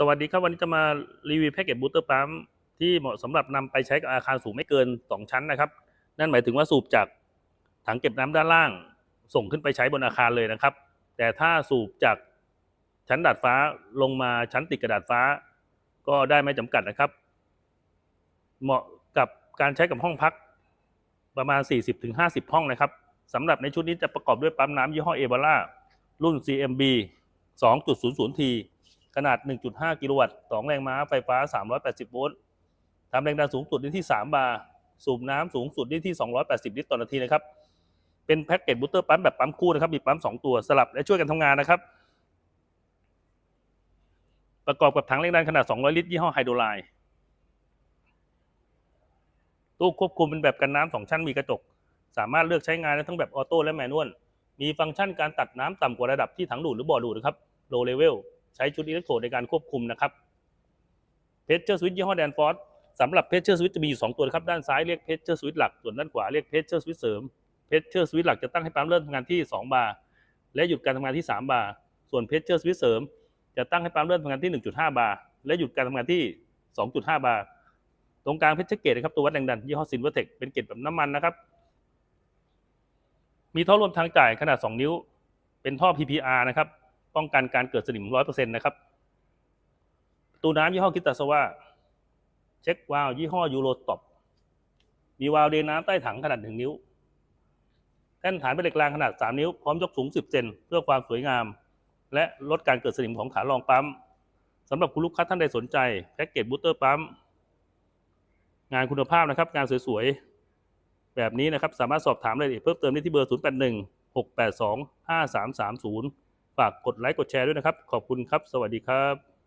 สวัสดีครับ วันนี้จะมารีวิวแพ็กเกจบูสเตอร์ปั๊มที่เหมาะสำหรับนำไปใช้กับอาคารสูงไม่เกิน 2 ชั้นนะครับ นั่นหมายถึงว่าสูบจากถังเก็บน้ำด้านล่าง ส่งขึ้นไปใช้บนอาคารเลยนะครับ แต่ถ้าสูบจากชั้นดาดฟ้าลงมาชั้นติดกระดาษฟ้า ก็ได้ไม่จำกัดนะครับ เหมาะกับการใช้กับห้องพักประมาณ 40-50 ห้องนะครับสำหรับในชุดนี้จะประกอบด้วยปั๊มน้ำยี่ห้อเอเบล่ารุ่น CMB 2.00T ขนาด 1.5 กิโลวัตต์2แรงม้าไฟฟ้า 380 โวลต์ทำแรงดันสูงสุดได้ที่ 3 บาร์ สูบน้ำสูงสุดได้ที่ 280 ลิตรต่อนาทีนะครับ เป็นแพ็กเกจบูสเตอร์ปั๊มแบบปั๊มคู่นะครับ มีปั๊ม 2 ตัวสลับและช่วยกันทำงานนะครับ ประกอบกับถังแรงดันขนาด 200 ลิตรยี่ห้อไฮโดรไลน์ตู้ควบคุมเป็นแบบกันน้ำสองชั้นมีกระจก สามารถเลือกใช้งานได้ทั้งแบบออโต้และแมนนวล มีฟังก์ชันการตัดน้ำต่ำกว่าระดับที่ถังดูดหรือบ่อดูดนะครับ low level ใช้ชุดอิเล็กโทรดในการควบคุมนะครับเพชเจอร์สวิตยี่ห้อแดนฟอร์ดสำหรับเพชเจอร์สวิตจะมีอยู่ 2 ตัวครับ ด้านซ้ายเรียกเพชเจอร์สวิตหลัก ส่วนด้านขวาเรียกเพชเจอร์สวิตเสริมเพชเจอร์สวิตหลักจะตั้งให้ปั๊มเริ่มทำงานที่ 2 บาร์และหยุดการทำงานที่ 3 บาร์ส่วนเพชเจอร์สวิตเสริม จะตั้งให้ปั๊มเริ่มทำงานที่ 1.5 บาร์และหยุดการทำงานที่ 2.5 บาร์ตรงกลางเพชเชอร์เกตนะครับตัววัดแรงดันยี่ห้อซินเวอร์เทคเป็นเกตแบบน้ำมันนะครับมีท่อรวมทางจ่ายขนาด 2 นิ้ว เป็นท่อ PPR นะครับ ป้องกันการเกิดสนิม100%นต์นะครับประตูน้ำยี่ห้อคิตาสวาเช็ควาล์วยี่ห้อยูโรต็อปมีวาล์วเดนน้ำใต้ถังขนาด1นิ้ว แท่นฐานเป็นเหล็กรางขนาด3นิ้ว พร้อมยกสูง10เซนเพื่อความสวยงาม และลดการเกิดสนิมของฐานรองปั๊มสำหรับคุณลูกค้าท่านใดสนใจแพ็กเกจบูสเตอร์ปั๊มงานคุณภาพนะครับ งานสวยๆ แบบนี้นะครับ สามารถสอบถามรายละเอียดเพิ่มเติมได้ที่เบอร์ 081 682 5330 ฝากกดไลค์กดแชร์ด้วยนะครับ ขอบคุณครับ สวัสดีครับ